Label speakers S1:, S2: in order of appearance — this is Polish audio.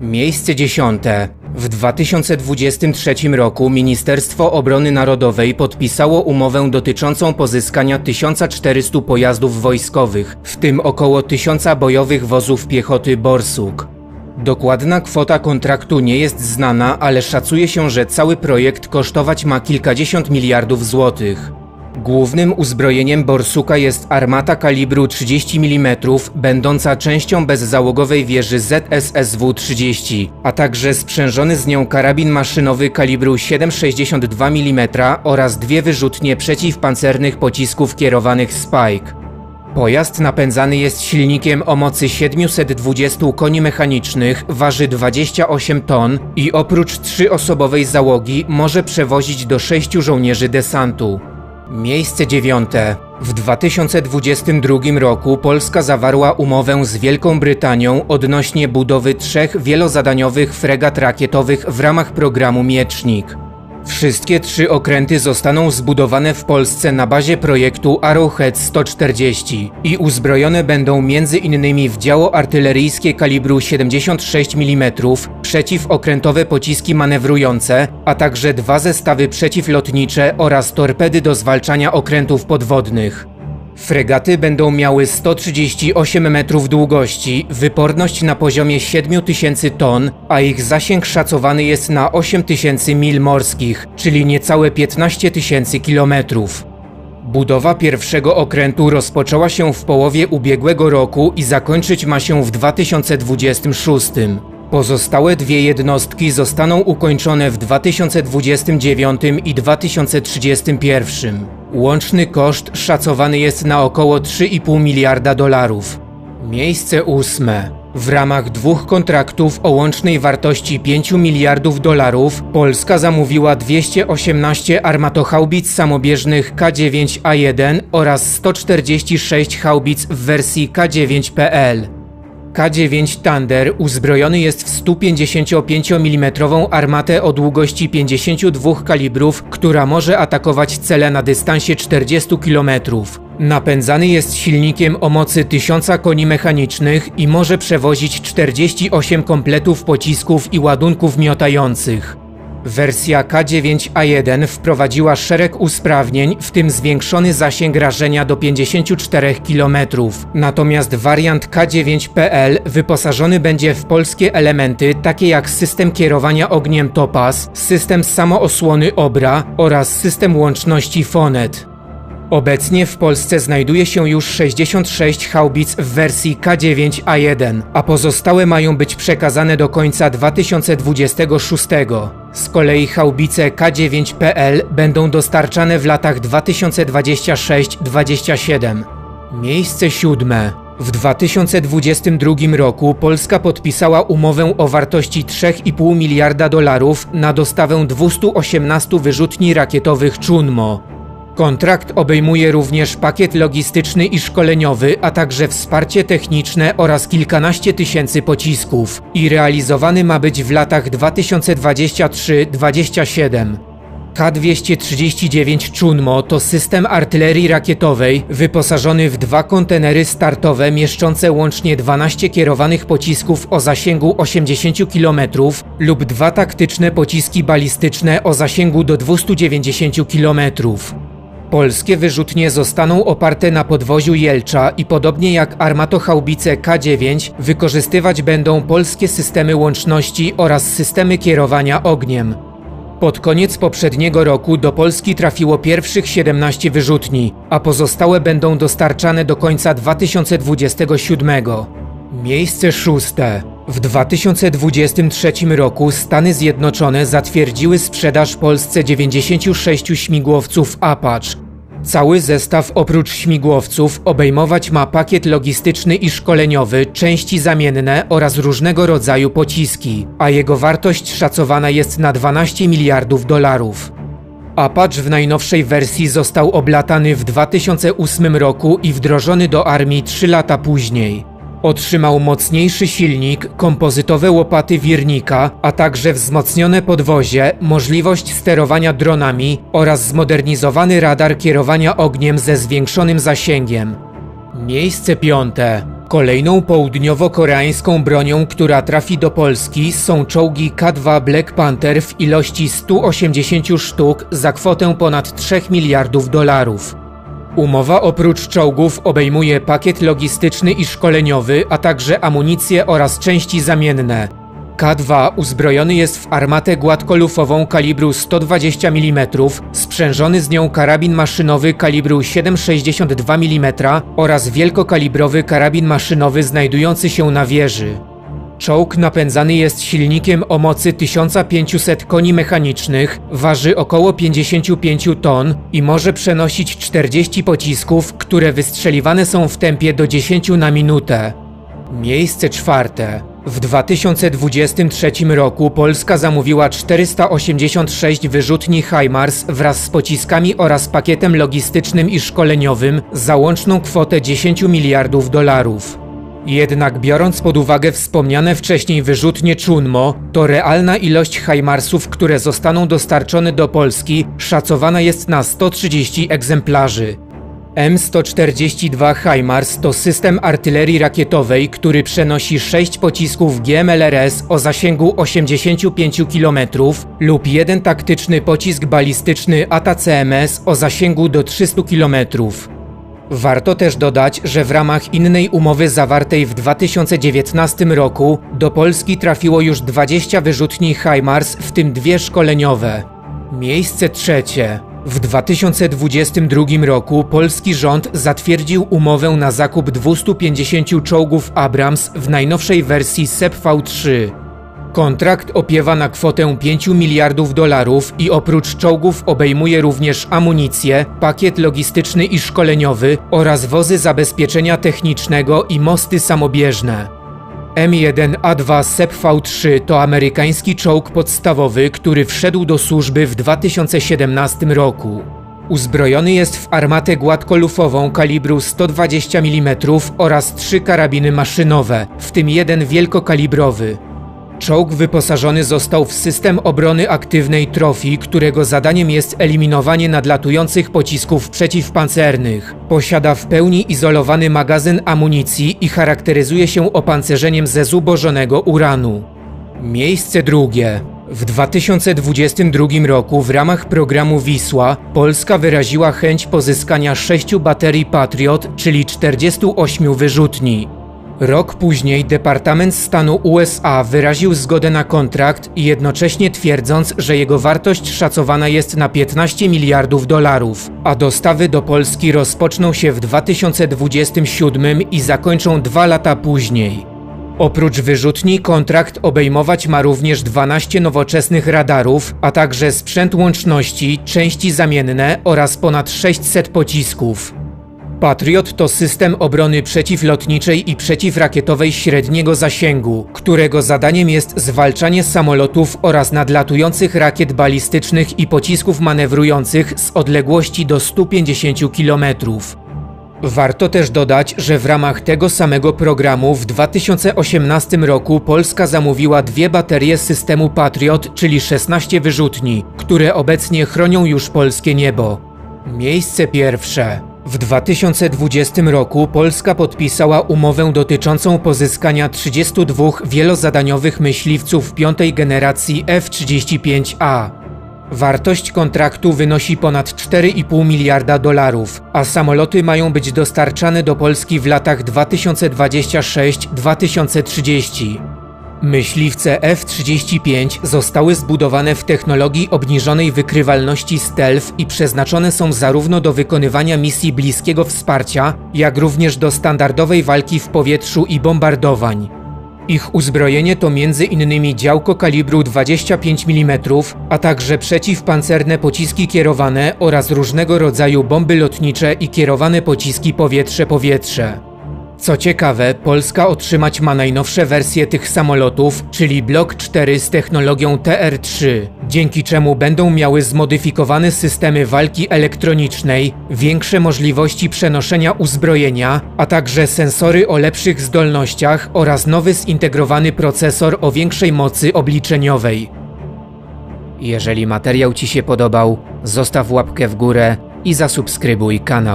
S1: Miejsce dziesiąte. W 2023 roku Ministerstwo Obrony Narodowej podpisało umowę dotyczącą pozyskania 1400 pojazdów wojskowych, w tym około 1000 bojowych wozów piechoty Borsuk. Dokładna kwota kontraktu nie jest znana, ale szacuje się, że cały projekt kosztować ma kilkadziesiąt miliardów złotych. Głównym uzbrojeniem Borsuka jest armata kalibru 30 mm, będąca częścią bezzałogowej wieży ZSSW-30, a także sprzężony z nią karabin maszynowy kalibru 7,62 mm oraz dwie wyrzutnie przeciwpancernych pocisków kierowanych Spike. Pojazd napędzany jest silnikiem o mocy 720 koni mechanicznych, waży 28 ton i oprócz trzyosobowej załogi może przewozić do sześciu żołnierzy desantu. Miejsce dziewiąte. W 2022 roku Polska zawarła umowę z Wielką Brytanią odnośnie budowy trzech wielozadaniowych fregat rakietowych w ramach programu Miecznik. Wszystkie trzy okręty zostaną zbudowane w Polsce na bazie projektu Arrowhead 140 i uzbrojone będą m.in. w działo artyleryjskie kalibru 76 mm, przeciwokrętowe pociski manewrujące, a także dwa zestawy przeciwlotnicze oraz torpedy do zwalczania okrętów podwodnych. Fregaty będą miały 138 metrów długości, wyporność na poziomie 7000 ton, a ich zasięg szacowany jest na 8000 mil morskich, czyli niecałe 15 tysięcy kilometrów. Budowa pierwszego okrętu rozpoczęła się w połowie ubiegłego roku i zakończyć ma się w 2026. Pozostałe dwie jednostki zostaną ukończone w 2029 i 2031. Łączny koszt szacowany jest na około 3,5 miliarda dolarów. Miejsce ósme. W ramach dwóch kontraktów o łącznej wartości 5 miliardów dolarów Polska zamówiła 218 armatochaubic samobieżnych K9A1 oraz 146 haubic w wersji K9PL. K9 Thunder uzbrojony jest w 155 mm armatę o długości 52 kalibrów, która może atakować cele na dystansie 40 km. Napędzany jest silnikiem o mocy 1000 koni mechanicznych i może przewozić 48 kompletów pocisków i ładunków miotających. Wersja K9A1 wprowadziła szereg usprawnień, w tym zwiększony zasięg rażenia do 54 km. Natomiast wariant K9PL wyposażony będzie w polskie elementy takie jak system kierowania ogniem Topaz, system samoosłony Obra oraz system łączności Fonet. Obecnie w Polsce znajduje się już 66 haubic w wersji K9A1, a pozostałe mają być przekazane do końca 2026. Z kolei haubice K9PL będą dostarczane w latach 2026-27. Miejsce siódme. W 2022 roku Polska podpisała umowę o wartości 3,5 miliarda dolarów na dostawę 218 wyrzutni rakietowych Chunmo. Kontrakt obejmuje również pakiet logistyczny i szkoleniowy, a także wsparcie techniczne oraz kilkanaście tysięcy pocisków i realizowany ma być w latach 2023-2027. K-239 Chunmo to system artylerii rakietowej wyposażony w dwa kontenery startowe mieszczące łącznie 12 kierowanych pocisków o zasięgu 80 km lub dwa taktyczne pociski balistyczne o zasięgu do 290 km. Polskie wyrzutnie zostaną oparte na podwoziu Jelcza i podobnie jak armatochaubice K9 wykorzystywać będą polskie systemy łączności oraz systemy kierowania ogniem. Pod koniec poprzedniego roku do Polski trafiło pierwszych 17 wyrzutni, a pozostałe będą dostarczane do końca 2027. Miejsce szóste. W 2023 roku Stany Zjednoczone zatwierdziły sprzedaż Polsce 96 śmigłowców Apache. Cały zestaw oprócz śmigłowców obejmować ma pakiet logistyczny i szkoleniowy, części zamienne oraz różnego rodzaju pociski, a jego wartość szacowana jest na 12 miliardów dolarów. Apache w najnowszej wersji został oblatany w 2008 roku i wdrożony do armii 3 lata później. Otrzymał mocniejszy silnik, kompozytowe łopaty wirnika, a także wzmocnione podwozie, możliwość sterowania dronami oraz zmodernizowany radar kierowania ogniem ze zwiększonym zasięgiem. Miejsce piąte. Kolejną południowo-koreańską bronią, która trafi do Polski są czołgi K2 Black Panther w ilości 180 sztuk za kwotę ponad 3 miliardów dolarów. Umowa oprócz czołgów obejmuje pakiet logistyczny i szkoleniowy, a także amunicję oraz części zamienne. K2 uzbrojony jest w armatę gładkolufową kalibru 120 mm, sprzężony z nią karabin maszynowy kalibru 7,62 mm oraz wielkokalibrowy karabin maszynowy znajdujący się na wieży. Czołg napędzany jest silnikiem o mocy 1500 koni mechanicznych, waży około 55 ton i może przenosić 40 pocisków, które wystrzeliwane są w tempie do 10 na minutę. Miejsce czwarte. W 2023 roku Polska zamówiła 486 wyrzutni HIMARS wraz z pociskami oraz pakietem logistycznym i szkoleniowym za łączną kwotę 10 miliardów dolarów. Jednak biorąc pod uwagę wspomniane wcześniej wyrzutnie Chunmo, to realna ilość HIMARSów, które zostaną dostarczone do Polski, szacowana jest na 130 egzemplarzy. M142 HIMARS to system artylerii rakietowej, który przenosi 6 pocisków GMLRS o zasięgu 85 km lub jeden taktyczny pocisk balistyczny ATACMS o zasięgu do 300 km. Warto też dodać, że w ramach innej umowy zawartej w 2019 roku do Polski trafiło już 20 wyrzutni HIMARS, w tym dwie szkoleniowe. Miejsce trzecie. W 2022 roku polski rząd zatwierdził umowę na zakup 250 czołgów Abrams w najnowszej wersji SEPV-3. Kontrakt opiewa na kwotę 5 miliardów dolarów i oprócz czołgów obejmuje również amunicję, pakiet logistyczny i szkoleniowy oraz wozy zabezpieczenia technicznego i mosty samobieżne. M1A2 SEPV-3 to amerykański czołg podstawowy, który wszedł do służby w 2017 roku. Uzbrojony jest w armatę gładkolufową kalibru 120 mm oraz trzy karabiny maszynowe, w tym jeden wielkokalibrowy. Czołg wyposażony został w system obrony aktywnej Trophy, którego zadaniem jest eliminowanie nadlatujących pocisków przeciwpancernych. Posiada w pełni izolowany magazyn amunicji i charakteryzuje się opancerzeniem ze zubożonego uranu. Miejsce drugie. W 2022 roku w ramach programu Wisła Polska wyraziła chęć pozyskania sześciu baterii Patriot, czyli 48 wyrzutni. Rok później Departament Stanu USA wyraził zgodę na kontrakt, jednocześnie twierdząc, że jego wartość szacowana jest na 15 miliardów dolarów, a dostawy do Polski rozpoczną się w 2027 i zakończą dwa lata później. Oprócz wyrzutni kontrakt obejmować ma również 12 nowoczesnych radarów, a także sprzęt łączności, części zamienne oraz ponad 600 pocisków. Patriot to system obrony przeciwlotniczej i przeciwrakietowej średniego zasięgu, którego zadaniem jest zwalczanie samolotów oraz nadlatujących rakiet balistycznych i pocisków manewrujących z odległości do 150 km. Warto też dodać, że w ramach tego samego programu w 2018 roku Polska zamówiła dwie baterie systemu Patriot, czyli 16 wyrzutni, które obecnie chronią już polskie niebo. Miejsce pierwsze. W 2020 roku Polska podpisała umowę dotyczącą pozyskania 32 wielozadaniowych myśliwców piątej generacji F-35A. Wartość kontraktu wynosi ponad 4,5 miliarda dolarów, a samoloty mają być dostarczane do Polski w latach 2026-2030. Myśliwce F-35 zostały zbudowane w technologii obniżonej wykrywalności stealth i przeznaczone są zarówno do wykonywania misji bliskiego wsparcia, jak również do standardowej walki w powietrzu i bombardowań. Ich uzbrojenie to m.in. działko kalibru 25 mm, a także przeciwpancerne pociski kierowane oraz różnego rodzaju bomby lotnicze i kierowane pociski powietrze-powietrze. Co ciekawe, Polska otrzymać ma najnowsze wersje tych samolotów, czyli Block 4 z technologią TR-3, dzięki czemu będą miały zmodyfikowane systemy walki elektronicznej, większe możliwości przenoszenia uzbrojenia, a także sensory o lepszych zdolnościach oraz nowy zintegrowany procesor o większej mocy obliczeniowej. Jeżeli materiał Ci się podobał, zostaw łapkę w górę i zasubskrybuj kanał.